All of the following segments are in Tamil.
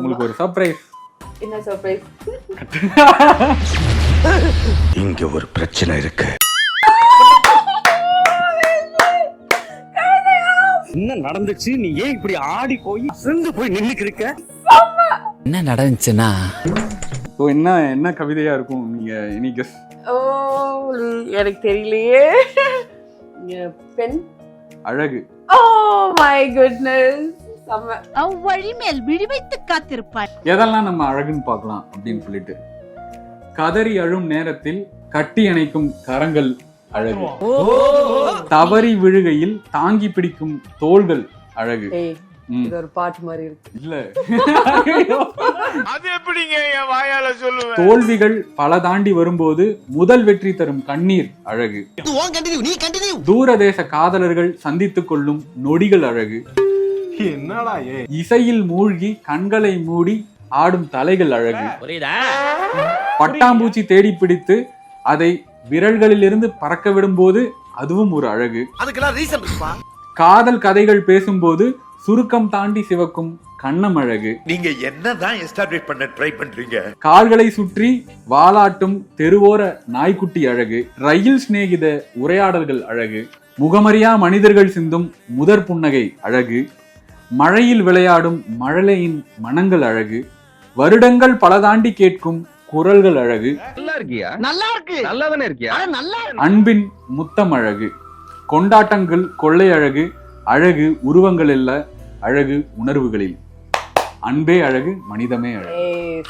உங்களுக்கு ஒரு சர்ப்ரைஸ் என்ன சர்ப்ரைஸ் இங்க ஒரு பிரச்சனை இருக்கு. என்ன நடந்துச்சு? நீ ஏன் இப்படி ஆடி போய் அசந்து போய் நின்னுக்கு இருக்க என்ன நடந்துச்சுன்னா? ஸோ என்ன என்ன கவிதையா இருக்கும்? நீங்க இனி கெஸ் ஓ எனக்கு தெரியலையே. பென் அழகு. ஓ மை குட்னஸ் அவ்வழி மேல் விழிவைத்து காத்திருப்பார் எதெல்லாம் நம்ம அழகுன்னு பார்க்கலாம் அப்படின்னு சொல்லிட்டு. கதறி அழும் நேரத்தில் கட்டி அணைக்கும் கரங்கள் அழகு. தவறி விழுகையில் தாங்கி பிடிக்கும் தோள்கள் அழகு. இது ஒரு பாட்டு மாதிரி இருக்கு. இல்ல. அது எப்படிங்க என் வாயால சொல்லுவேன்? தோல்விகள் பல தாண்டி வரும்போது முதல் வெற்றி தரும் கண்ணீர் அழகு. தூரதேச காதலர்கள் சந்தித்துக் கொள்ளும் நொடிகள் அழகு. என்னடா ஏ? இசையில் மூழ்கி கண்களை மூடி ஆடும் தலைகள் அழகு. புரியுதா? பட்டாம்பூச்சி தேடி பிடித்து அதை விரல்களிலிருந்து பறக்க விடும்போது அதுவும் ஒரு அழகு. காதல் கதைகள் பேசும்போது சுருக்கம் தாண்டி சிவக்கும் கண்ணம் அழகு. நீங்க என்னதான் எஸ்டாப்ளிஷ் பண்ண ட்ரை பண்றீங்க? கால்களை சுற்றி வாலாட்டும் தெருவோர நாய்க்குட்டி அழகு. ரயில் சிநேகித உரையாடல்கள் அழகு. முகமறியா மனிதர்கள் சிந்தும் முதற் புன்னகை அழகு. மழையில் விளையாடும் மழலையின் மனங்கள் அழகு. வருடங்கள் பல தாண்டி கேட்கும் குரல்கள் அழகு. அன்பின் முத்தம் அழகு. கொண்டாட்டங்கள் கொள்ளை அழகு அழகு உருவங்கள் அல்ல அழகு உணர்வுகளில். அன்பே அழகு மனிதமே அழகு.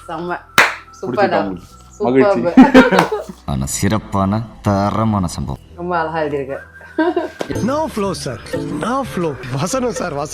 சிறப்பான தரமான சம்பவம். ரொம்ப அழகா எழுதியிருக்கு. வசனம் சார் வசனம்.